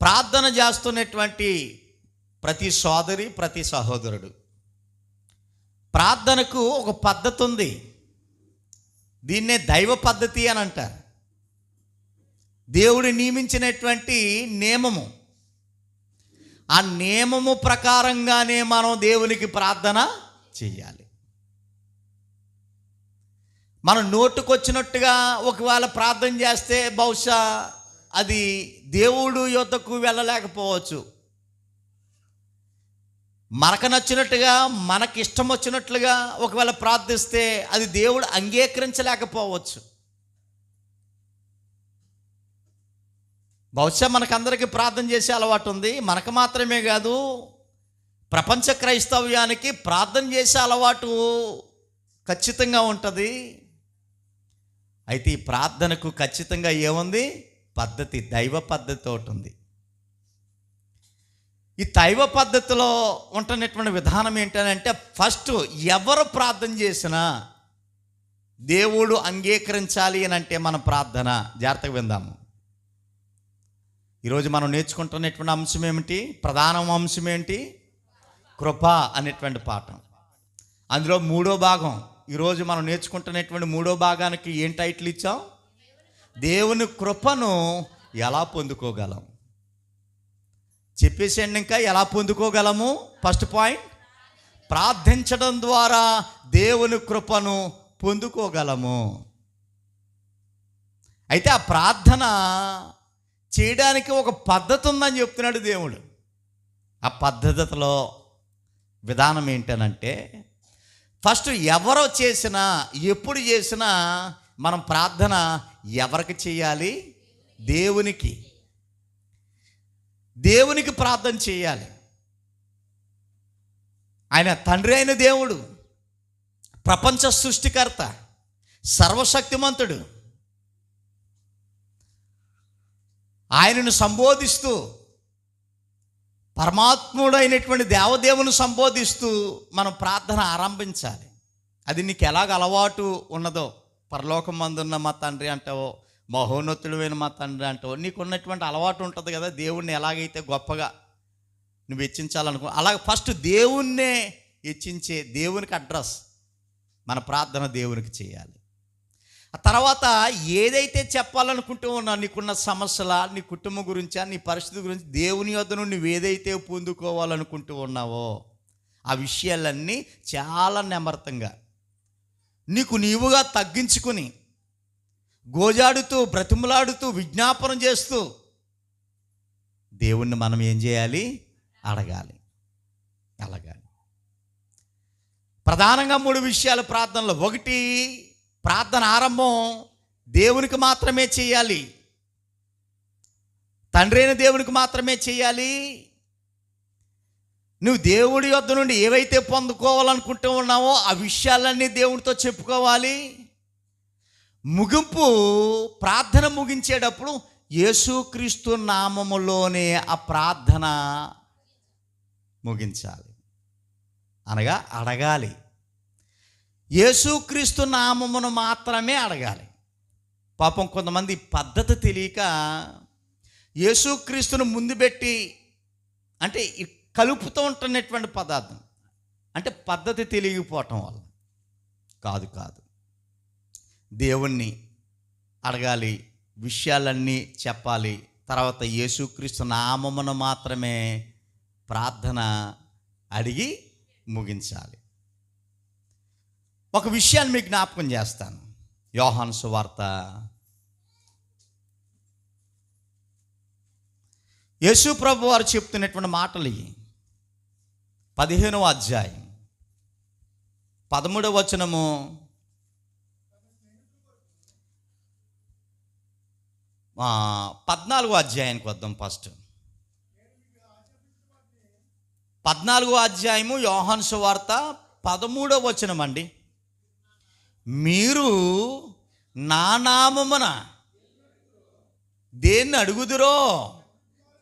ప్రార్థన చేస్తున్నటువంటి ప్రతి సోదరి ప్రతి సహోదరుడు. ప్రార్థనకు ఒక పద్ధతి ఉంది దీన్నే దైవ పద్ధతి అని అంటారు. దేవుడు నియమించినటువంటి నియమము. ఆ నియమము ప్రకారంగానే మనం దేవునికి ప్రార్థన చేయాలి. మనం నోటుకొచ్చినట్టుగా ఒకవేళ ప్రార్థన చేస్తే బహుశా అది దేవుడు యుద్ధకు వెళ్ళలేకపోవచ్చు. మనకు నచ్చినట్టుగా మనకి ఇష్టం వచ్చినట్లుగా ఒకవేళ ప్రార్థిస్తే అది దేవుడు అంగీకరించలేకపోవచ్చు. బహుశా మనకందరికీ ప్రార్థన చేసే అలవాటు ఉంది. మనకు మాత్రమే కాదు ప్రపంచ క్రైస్తవ్యానికి ప్రార్థన చేసే అలవాటు ఖచ్చితంగా ఉంటుంది. అయితే ఈ ప్రార్థనకు ఖచ్చితంగా ఏముంది? పద్ధతి దైవ పద్ధతి ఒకటి ఉంది. ఈ దైవ పద్ధతిలో ఉంటున్నటువంటి విధానం ఏంటంటే ఫస్ట్ ఎవరు ప్రార్థన చేసినా దేవుడు అంగీకరించాలి అని అంటే మన ప్రార్థన. జాగ్రత్తగా విందాము. ఈరోజు మనం నేర్చుకుంటున్నటువంటి అంశం ఏమిటి? ప్రధాన అంశం ఏంటి? కృప అనేటువంటి పాఠం. అందులో మూడో భాగం. ఈరోజు మనం నేర్చుకుంటున్నటువంటి మూడో భాగానికి ఏం టైటిల్ ఇచ్చాం? దేవుని కృపను ఎలా పొందుకోగలం? చెప్పేసేయండి ఇంకా ఎలా పొందుకోగలము? ఫస్ట్ పాయింట్ ప్రార్థించడం ద్వారా దేవుని కృపను పొందుకోగలము. అయితే ఆ ప్రార్థన చేయడానికి ఒక పద్ధతి ఉందని చెప్తున్నాడు దేవుడు. ఆ పద్ధతిలో విధానం ఏంటనంటే ఫస్ట్ ఎవరో చేసినా ఎప్పుడు చేసినా మనం ప్రార్థన ఎవరికి చేయాలి? దేవునికి. దేవునికి ప్రార్థన చేయాలి. ఆయన తండ్రి అయిన దేవుడు ప్రపంచ సృష్టికర్త సర్వశక్తిమంతుడు. ఆయనను సంబోధిస్తూ పరమాత్ముడైనటువంటి దేవదేవుని సంబోధిస్తూ మనం ప్రార్థన ఆరంభించాలి. అది నీకు ఎలాగ అలవాటు ఉన్నదో పరలోకం మందున్న మా తండ్రి అంటావో మహోన్నతుడైన మా తండ్రి అంటావో నీకున్నటువంటి అలవాటు ఉంటుంది కదా దేవుణ్ణి ఎలాగైతే గొప్పగా నువ్వు హెచ్చించాలనుకో అలాగ ఫస్ట్ దేవుణ్ణే హెచ్చించే దేవునికి అడ్రస్ మన ప్రార్థన దేవునికి చేయాలి. ఆ తర్వాత ఏదైతే చెప్పాలనుకుంటూ ఉన్నా నీకున్న సమస్యల నీ కుటుంబం గురించా నీ పరిస్థితి గురించి దేవుని వద్ద నుండి నువ్వు ఏదైతే పొందుకోవాలనుకుంటూ ఉన్నావో ఆ విషయాలన్నీ చాలా నెమర్థంగా నీకు నీవుగా తగ్గించుకుని గోజాడుతూ బ్రతిమలాడుతూ విజ్ఞాపనం చేస్తూ దేవుణ్ణి మనం ఏం చేయాలి? అడగాలి. అడగాలి. ప్రధానంగా మూడు విషయాలు ప్రార్థనలో. ఒకటి ప్రార్థన ఆరంభం దేవునికి మాత్రమే చేయాలి. తండ్రి అయిన దేవునికి మాత్రమే చేయాలి. నువ్వు దేవుడి వద్ద నుండి ఏవైతే పొందుకోవాలనుకుంటూ ఉన్నావో ఆ విషయాలన్నీ దేవుడితో చెప్పుకోవాలి. ముగింపు ప్రార్థన ముగించేటప్పుడు యేసుక్రీస్తు నామములోనే ఆ ప్రార్థన ముగించాలి. అనగా అడగాలి. యేసుక్రీస్తు నామమును మాత్రమే అడగాలి. పాపం కొంతమంది పద్ధతి తెలియక యేసుక్రీస్తును ముందు పెట్టి అంటే కలుపుతూ ఉంటున్నటువంటి పదార్థం. అంటే పద్ధతి తెలియకపోవటం వల్ల. కాదు కాదు. దేవుణ్ణి అడగాలి విషయాలన్నీ చెప్పాలి. తర్వాత యేసుక్రీస్తు నామమును మాత్రమే ప్రార్థన అడిగి ముగించాలి. ఒక విషయాన్ని మీకు జ్ఞాపకం చేస్తాను. యోహాను సువార్త. యేసు ప్రభు వారు చెప్తున్నటువంటి మాటలు ఇవి. పదిహేనవ అధ్యాయం. పదమూడవ వచనము. పద్నాలుగో అధ్యాయానికి వద్దాం ఫస్ట్. పద్నాలుగో అధ్యాయము యోహాను సువార్త పదమూడవ వచనం అండి. మీరు నా నామమున దేన్ని అడుగుదురో?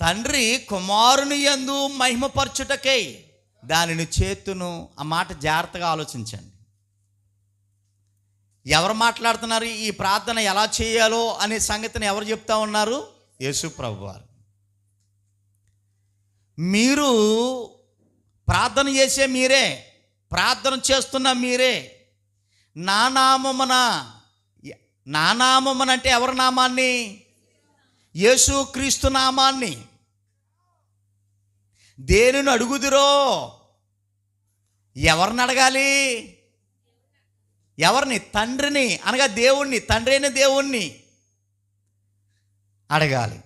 తండ్రి కుమారుని యందు మహిమపరచుటకై. దానిని చేతును ఆ మాట జాగ్రత్తగా ఆలోచించండి. ఎవరు మాట్లాడుతున్నారు? ఈ ప్రార్థన ఎలా చేయాలో అనే సంగతిని ఎవరు చెప్తా ఉన్నారు? యేసు ప్రభు వారు. మీరు ప్రార్థన చేసే మీరే ప్రార్థన చేస్తున్న మీరే నా నామమున నా నామమున అంటే ఎవరి నామాన్ని? యేసు క్రీస్తు నామాన్ని. దేనిని అడుగుదురో? ఎవరిని అడగాలి? ఎవరిని? తండ్రిని. అనగా దేవుణ్ణి. తండ్రి అయిన దేవుణ్ణి అడగాలి.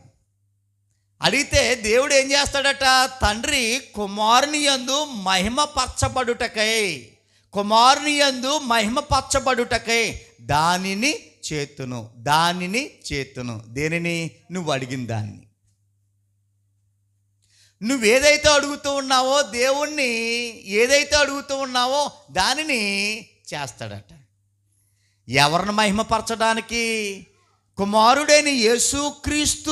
అడిగితే దేవుడు ఏం చేస్తాడట? తండ్రి కుమారుని యందు మహిమ పరచబడుటకై కుమారుని యందు మహిమ పరచబడుటకై దానిని చేతును. దానిని చేతును. దేనిని? నువ్వు అడిగిన దాన్ని. నువ్వేదైతే అడుగుతూ ఉన్నావో దేవుణ్ణి ఏదైతే అడుగుతూ ఉన్నావో దానిని చేస్తాడట. ఎవరిని మహిమపరచడానికి? కుమారుడైన యేసుక్రీస్తు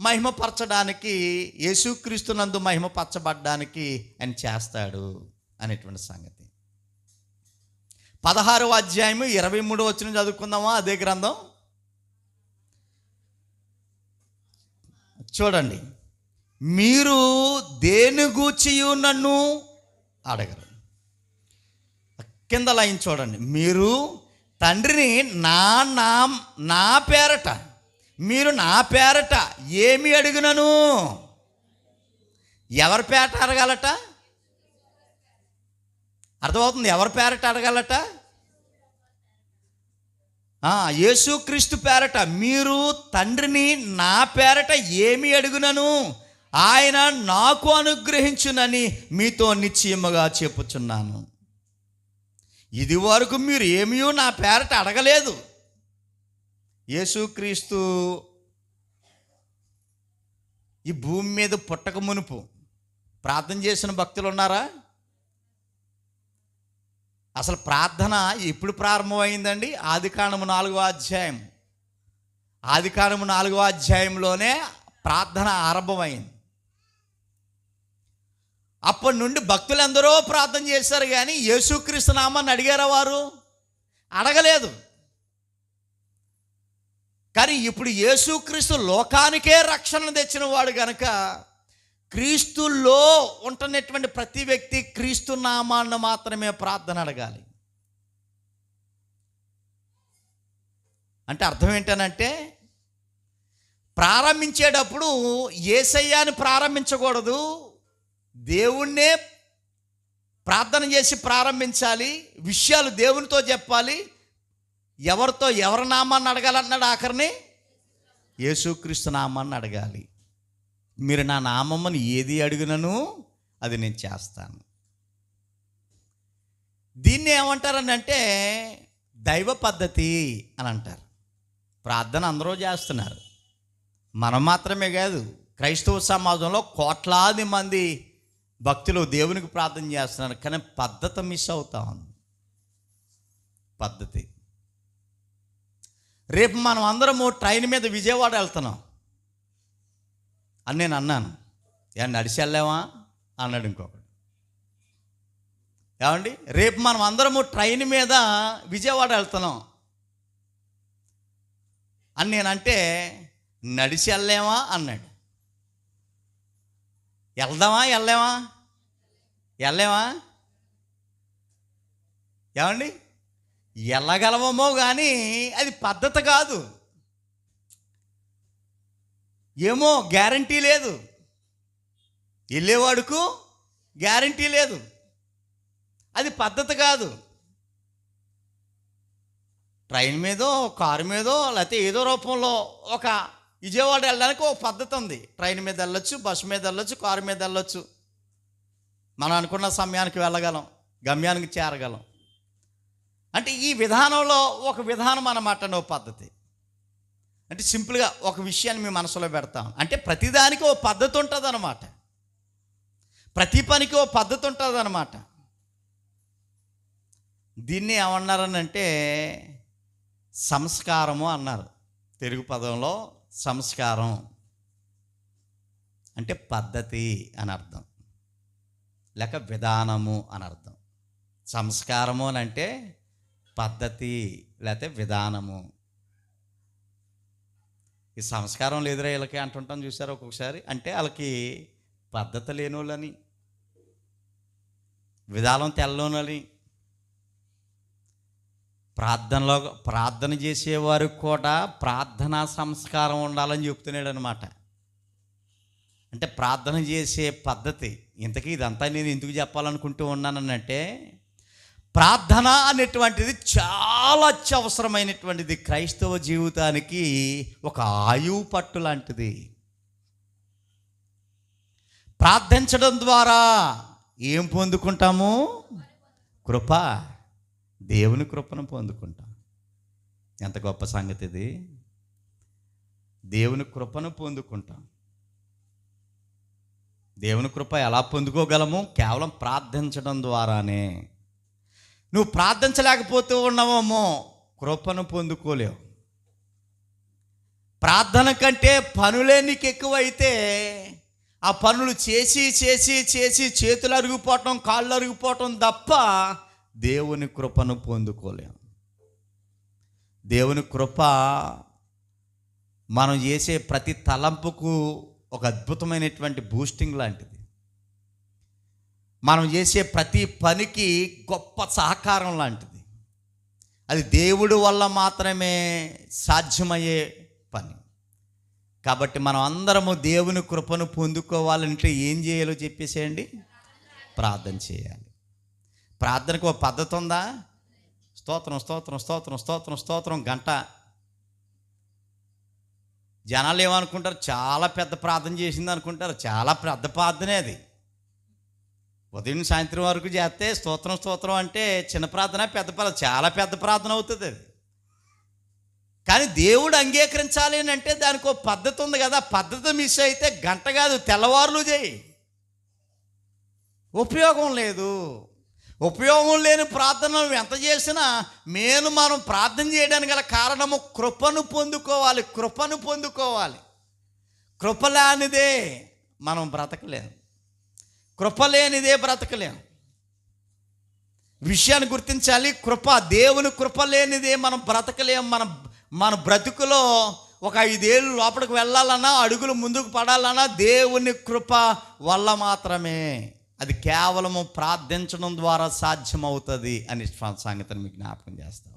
మహిమపరచడానికి యేసుక్రీస్తు నందు మహిమపరచబడ్డానికి ఆయన చేస్తాడు అనేటువంటి సంగతి. పదహారవ అధ్యాయము ఇరవై మూడు వచ్చిన చదువుకుందామా? అదే గ్రంథం. చూడండి. మీరు దేని గూర్చియు నన్ను అడగరు. కింద లైన్ చూడండి. మీరు తండ్రిని నా నా నా పేరట మీరు నా పేరట ఏమి అడిగినను? ఎవరి పేరట అడగాలట? అర్థమవుతుంది? ఎవరి పేరట అడగాలట? యేసుక్రీస్తు పేరట. మీరు తండ్రిని నా పేరట ఏమి అడుగునను? ఆయన నాకు అనుగ్రహించునని మీతో నిశ్చయముగా చెప్పుచున్నాను. ఇది వరకు మీరు ఏమీ నా పేరట అడగలేదు. యేసుక్రీస్తు ఈ భూమి మీద పుట్టక మునుపు ప్రార్థన చేసిన భక్తులు ఉన్నారా? అసలు ప్రార్థన ఎప్పుడు ప్రారంభమైందండి? ఆది కాండము నాలుగవ అధ్యాయం. ఆది కాండము అధ్యాయంలోనే ప్రార్థన ఆరంభమైంది. అప్పటి నుండి భక్తులందరూ ప్రార్థన చేశారు కానీ యేసుక్రీస్తు నామాన్ని అడిగారా వారు? అడగలేదు. కానీ ఇప్పుడు యేసుక్రీస్తు లోకానికే రక్షణ తెచ్చిన వాడు గనక క్రీస్తులో ఉంటున్నటువంటి ప్రతి వ్యక్తి క్రీస్తు నామాన్ని మాత్రమే ప్రార్థన అడగాలి. అంటే అర్థం ఏంటనంటే ప్రారంభించేటప్పుడు ఏసయ్యాన్ని ప్రారంభించకూడదు దేవుణ్ణే ప్రార్థన చేసి ప్రారంభించాలి విషయాలు దేవునితో చెప్పాలి ఎవరితో ఎవరి నామాన్ని అడగాలన్నాడు ఆఖరిని? యేసుక్రీస్తు నామాన్ని అడగాలి. మీరు నా నామమ్మని ఏది అడిగినను అది నేను చేస్తాను. దీన్ని ఏమంటారని అంటే దైవ పద్ధతి అని అంటారు. ప్రార్థన అందరూ చేస్తున్నారు. మనం మాత్రమే కాదు క్రైస్తవ సమాజంలో కోట్లాది మంది భక్తులు దేవునికి ప్రార్థన చేస్తున్నారు కానీ పద్ధతి మిస్ అవుతా ఉంది. పద్ధతి. రేపు మనం అందరము ట్రైన్ మీద విజయవాడ వెళ్తున్నాం. అని నేను అన్నాను. ఏ నడిచి వెళ్ళావా? అన్నాడు ఇంకొకడు. ఏమండి రేపు మనం అందరము ట్రైన్ మీద విజయవాడ వెళ్తున్నాం. అని నేనంటే నడిచి వెళ్ళామా అన్నాడు. వెళ్దామా వెళ్ళామా? వెళ్ళామా? ఏమండి? వెళ్ళగలమో కానీ అది పద్ధతి కాదు. ఏమో గ్యారంటీ లేదు. వెళ్ళేవాడుకు గ్యారంటీ లేదు. అది పద్ధతి కాదు. ట్రైన్ మీదో కారు మీదో లేకపోతే ఏదో రూపంలో ఒక విజయవాడ వెళ్ళడానికి ఒక పద్ధతి ఉంది. ట్రైన్ మీద వెళ్ళొచ్చు బస్సు మీద వెళ్ళొచ్చు కారు మీద వెళ్ళొచ్చు. మనం అనుకున్న సమయానికి వెళ్ళగలం గమ్యానికి చేరగలం. అంటే ఈ విధానంలో ఒక విధానం అన్నమాట ఓ పద్ధతి. అంటే సింపుల్గా ఒక విషయాన్ని మీ మనసులో పెడతాం. అంటే ప్రతిదానికి ఓ పద్ధతి ఉంటుంది అనమాట ప్రతి పనికి ఓ పద్ధతి ఉంటుంది అనమాట దీన్ని ఏమన్నారనంటే సంస్కారము అన్నారు. తెలుగు పదంలో సంస్కారం అంటే పద్ధతి అని అర్థం. లేక విధానము అని అర్థం. సంస్కారము అని అంటే పద్ధతి లేకపోతే విధానము. ఈ సంస్కారం లేదురా వీళ్ళకి అంటుంటాం చూసారు ఒక్కొక్కసారి? అంటే వాళ్ళకి పద్ధతి లేనోళ్ళని విధానం తెల్లోనని ప్రార్థనలో ప్రార్థన చేసేవారికి కూడా ప్రార్థనా సంస్కారం ఉండాలని చెప్తున్నాడు అనమాట అంటే ప్రార్థన చేసే పద్ధతి ఇంతకీ ఇదంతా నేను ఎందుకు చెప్పాలనుకుంటూ ఉన్నానంటే ప్రార్థన అనేటువంటిది చాలా అత్యవసరమైనటువంటిది క్రైస్తవ జీవితానికి ఒక ఆయువు పట్టు లాంటిది. ప్రార్థించడం ద్వారా ఏం పొందుకుంటాము? కృప. దేవుని కృపను పొందుకుంటాం. ఎంత గొప్ప సంగతి ఇది. దేవుని కృపను పొందుకుంటాం. దేవుని కృప ఎలా పొందుకోగలము? కేవలం ప్రార్థించడం ద్వారానే. నువ్వు ప్రార్థించలేకపోతూ ఉన్నావేమో కృపను పొందుకోలేవు. ప్రార్థన కంటే పనులే నీకు ఎక్కువైతే ఆ పనులు చేసి చేసి చేసి చేతులు అరిగిపోవటం కాళ్ళు అరిగిపోవటం తప్ప దేవుని కృపను పొందుకోలేము దేవుని కృప మనం చేసే ప్రతి తలంపుకు ఒక అద్భుతమైనటువంటి బూస్టింగ్ లాంటిది. మనం చేసే ప్రతి పనికి గొప్ప సహకారం లాంటిది. అది దేవుడు వల్ల మాత్రమే సాధ్యమయ్యే పని. కాబట్టి మనం అందరము దేవుని కృపను పొందుకోవాలంటే ఏం చేయాలో చెప్పేసేయండి. ప్రార్థన చేయాలి. ప్రార్థనకు ఒక పద్ధతి ఉందా? స్తోత్రం స్తోత్రం స్తోత్రం స్తోత్రం స్తోత్రం గంట. జనాలు ఏమనుకుంటారు? చాలా పెద్ద ప్రార్థన చేసింది అనుకుంటారు. చాలా పెద్ద ప్రార్థనే అది. ఉదయం సాయంత్రం వరకు చేస్తే స్తోత్రం స్తోత్రం అంటే చిన్న ప్రార్థన పెద్ద ప్రార్థన చాలా పెద్ద ప్రార్థన అవుతుంది అది. కానీ దేవుడు అంగీకరించాలి అని అంటే దానికి ఒక పద్ధతి ఉంది కదా. పద్ధతి మిస్ అయితే గంట కాదు తెల్లవారులు చేయి. ఉపయోగం లేదు. ఉపయోగం లేని ప్రార్థనలు ఎంత చేసినా మేలు మనం ప్రార్థన చేయడానికి గల కారణము కృపను పొందుకోవాలి కృపను పొందుకోవాలి. కృప లేనిదే మనం బ్రతకలేము. కృప లేనిదే బ్రతకలేము. విషయాన్ని గుర్తించాలి కృప దేవుని కృప లేనిదే మనం బ్రతకలేం మన మన బ్రతుకులో ఒక ఐదేళ్ళు లోపలికి వెళ్ళాలన్నా అడుగులు ముందుకు పడాలన్నా దేవుని కృప వల్ల మాత్రమే. అది కేవలము ప్రార్థించడం ద్వారా సాధ్యమవుతుంది అని సంగతిని మీకు జ్ఞాపకం చేస్తాం